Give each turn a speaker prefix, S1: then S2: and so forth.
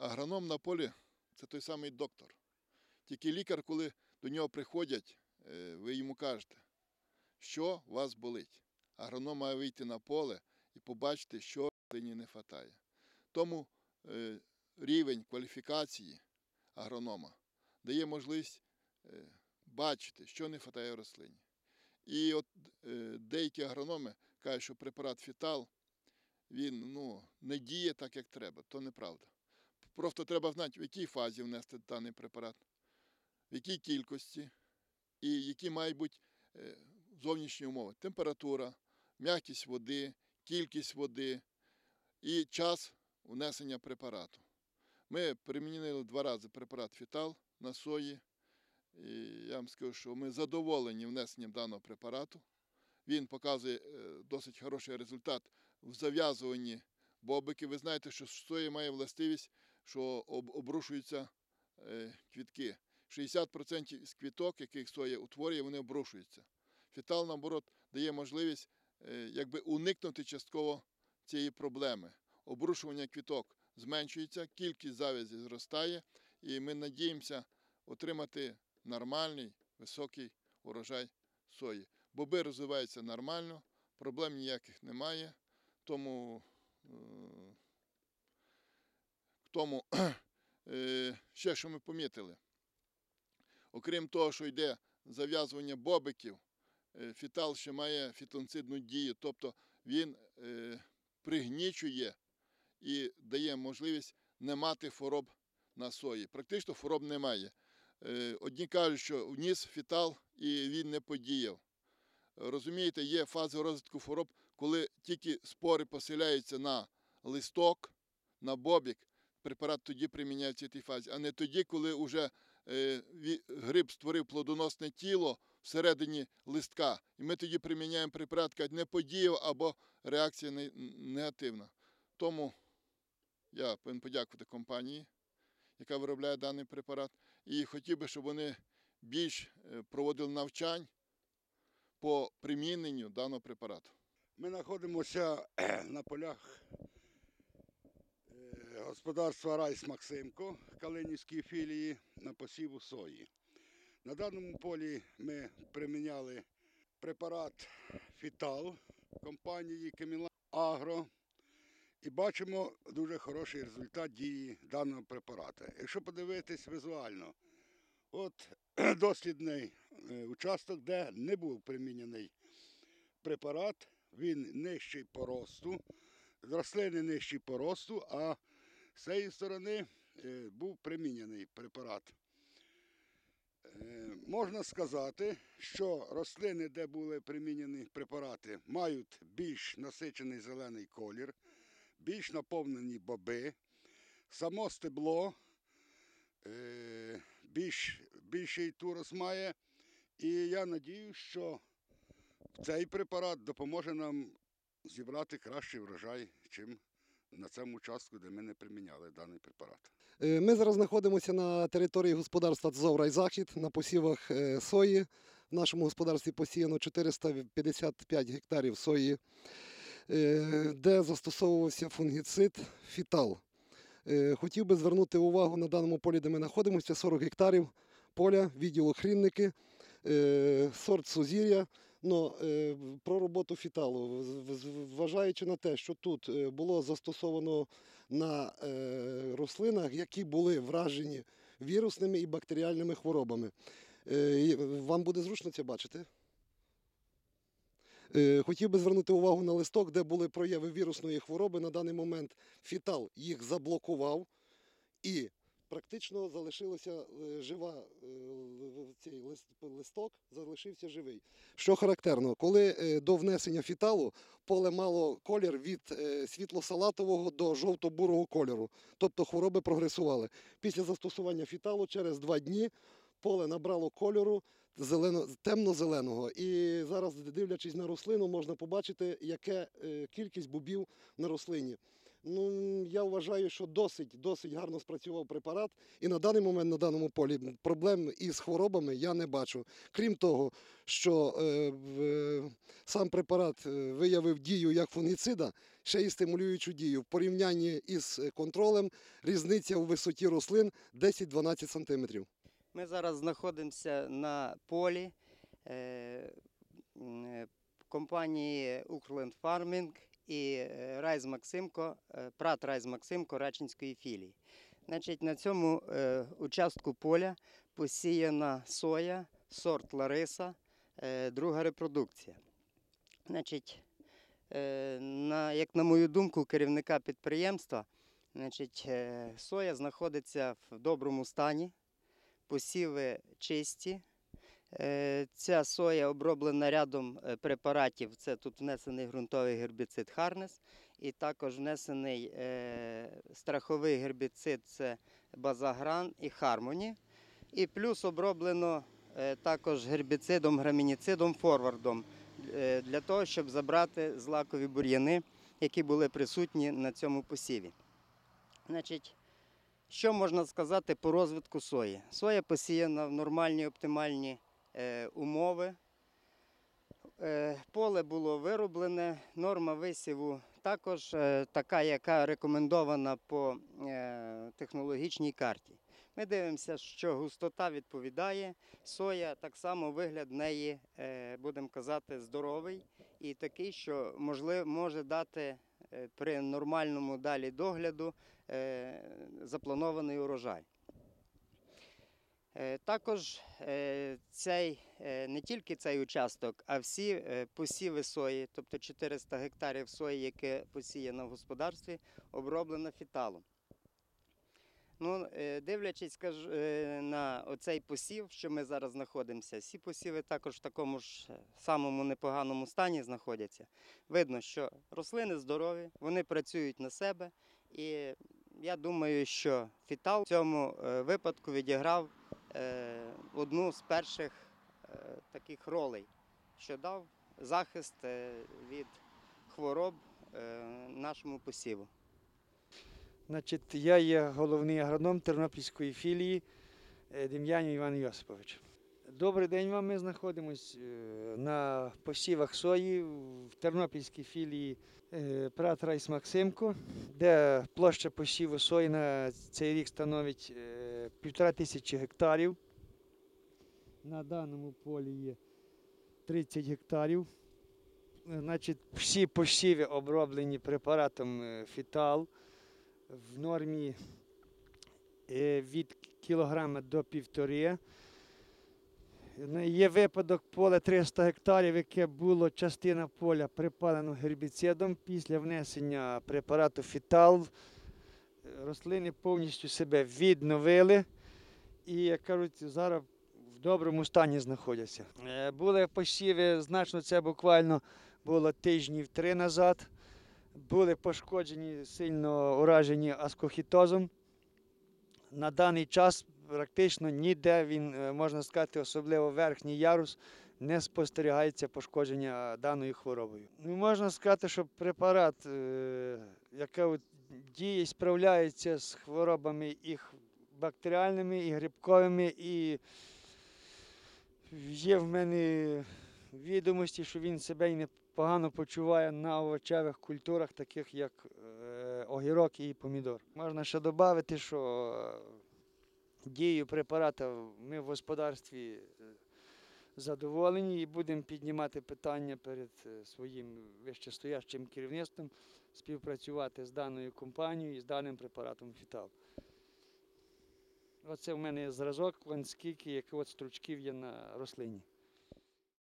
S1: Агроном на полі це той самий доктор. Тільки лікар, коли до нього приходять, е, ви йому кажете, що вас болить. Агроном має вийти на поле і побачити, що рослині не вистачає. Тому е, рівень кваліфікації агронома дає можливість е, бачити, що не вистачає рослині. І от деякі агрономи кажуть, що препарат фітал він ну, не діє так, як треба. То неправда. Просто треба знати, в якій фазі внести даний препарат, в якій кількості і які мають бути е, зовнішні умови. Температура, м'якість води, кількість води і час внесення препарату. Ми примінили два рази препарат фітал на сої. І я вам скажу, що ми задоволені внесенням даного препарату. Він показує е, досить хороший результат в зав'язуванні бобики. Ви знаєте, що соя має властивість, що обрушуються е, квітки. 60% з квіток, яких соя утворює, вони обрушуються. Фітал, наоборот, дає можливість е, якби уникнути частково цієї проблеми. Обрушування квіток зменшується, кількість завязі зростає, і ми надіємося отримати нормальний високий урожай сої. Боби розвиваються нормально, проблем ніяких немає. Тому, е, тому е, ще що ми помітили. Окрім того, що йде зав'язування бобиків, е, фітал ще має фітонцидну дію, тобто він е, пригнічує і дає можливість не мати хвороб на сої. Практично хвороб немає. Одні кажуть, що вніс фітал і він не подіяв. Розумієте, є фази розвитку хвороб, коли тільки спори поселяються на листок, на бобік, препарат тоді приміняється в цій фазі, а не тоді, коли вже е, гриб створив плодоносне тіло всередині листка. І ми тоді приміняємо препарат, кажуть, не подіяв або реакція негативна. Тому я повинен подякувати компанії, яка виробляє даний препарат. І хотів би, щоб вони більш е, проводили навчань по приміненню даного препарату.
S2: Ми знаходимося на полях господарства Райс Максимко Калинівської філії на посіву сої. На даному полі ми приміняли препарат Фітал компанії Кеміла Агро. І бачимо дуже хороший результат дії даного препарата. Якщо подивитись візуально, от дослідний е, участок, де не був примінений препарат, він нижчий по росту, рослини нижчий по росту, а з цієї сторони е, був примінений препарат. Е, Можна сказати, що рослини, де були примінені препарати, мають більш насичений зелений колір, більш наповнені боби, само стебло е, більш, більший турос має. І я надію, що цей препарат допоможе нам зібрати кращий врожай, чим на цьому участку, де ми не приміняли даний препарат.
S3: Е, Ми зараз знаходимося на території господарства Tzovra Захід на посівах е, сої. В нашому господарстві посіяно 455 гектарів сої, е, де застосовувався фунгіцид фітал. Хотів би звернути увагу на даному полі, де ми знаходимося, 40 гектарів поля, відділу хрінники, сорт сузір'я. Но е, про роботу фіталу, вважаючи на те, що тут е, було застосовано на е, рослинах, які були вражені вірусними і бактеріальними хворобами. Е, Вам буде зручно це бачити? Е, Хотів би звернути увагу на листок, де були прояви вірусної хвороби. На даний момент фітал їх заблокував і практично залишилося е, жива цей листок, залишився живий. Що характерно, коли е, до внесення фіталу поле мало колір від е, світло-салатового до жовто-бурого кольору, тобто хвороби прогресували. Після застосування фіталу через два дні поле набрало кольору зелено, темно-зеленого. І зараз, дивлячись на рослину, можна побачити, яка кількість бобів на рослині. Ну, я вважаю, що досить, досить гарно спрацював препарат, і на даний момент на даному полі проблем із хворобами я не бачу. Крім того, що е, в- сам препарат е, виявив дію як фунгіцида, ще й стимулюючу дію. В порівнянні із контролем різниця у висоті рослин 10-12 см.
S4: Ми зараз знаходимося на полі е, е, компанії Укрленд Фармінг і е, Райз Максимко, е, Прат Райз Максимко Рачинської філії. Значить, на цьому е, участку поля посіяна соя, сорт Лариса, друга репродукція. Значить, на, як на мою думку, керівника підприємства, значить, соя знаходиться в доброму стані посіви чисті. Е, Ця соя оброблена рядом е, препаратів. Це тут внесений ґрунтовий гербіцид Харнес, і також внесений е, страховий гербіцид це Базагран і Хармоні. І плюс оброблено також гербіцидом, грамініцидом форвардом для того, щоб забрати злакові бур'яни, які були присутні на цьому посіві. Значить, що можна сказати по розвитку сої? Соя посіяна в нормальні оптимальні е, умови. Е, поле було вироблене, норма висіву також е, така, яка рекомендована по е, технологічній карті. Ми дивимося, що густота відповідає. Соя так само вигляд неї, е, будемо казати, здоровий і такий, що можливо, може дати е, при нормальному далі догляду е, запланований урожай. Е, Також е, цей, е, не тільки цей участок, а всі посіви сої, тобто 400 гектарів сої, яке посіяно в господарстві, оброблено фіталом. Ну, дивлячись на оцей посів, що ми зараз знаходимося, всі посіви також в такому ж самому непоганому стані знаходяться. Видно, що рослини здорові, вони працюють на себе, і я думаю, що фітал в цьому випадку відіграв одну з перших е, таких ролей, що дав захист е, від хвороб е, нашому посіву.
S5: Значить, я є головний агроном Тернопільської філії е, Дем'янів Іван Йосипович. Добрий день вам. Ми знаходимося на посівах сої в Тернопільській філії е, Прат Райс Максимко, де площа посіву сої на цей рік становить е, півтора тисячі гектарів. На даному полі є 30 гектарів. Е, Значить, всі посіви оброблені препаратом е, фітал в нормі е, від кілограма до півтори. Є випадок поле 300 гектарів, яке було частина поля припалено гербіцидом після внесення препарату фітал. Рослини повністю себе відновили і, як кажуть, зараз в доброму стані знаходяться. Е, Були посіви, значно це буквально було тижнів три назад були пошкоджені, сильно уражені аскохітозом. На даний час практично ніде він, е, можна сказати, особливо верхній ярус, не спостерігається пошкодження даною хворобою. Ну, можна сказати, що препарат, е, який діє, і справляється з хворобами і бактеріальними, і грибковими, і є в мене відомості, що він себе і непогано почуває на овочевих культурах, таких як е, огірок і помідор. Можна ще додати, що е, дією препарата ми в господарстві е, задоволені і будемо піднімати питання перед е, своїм вищестоящим керівництвом співпрацювати з даною компанією і з даним препаратом фітал. Оце в мене зразок, скільки, от стручків є на рослині.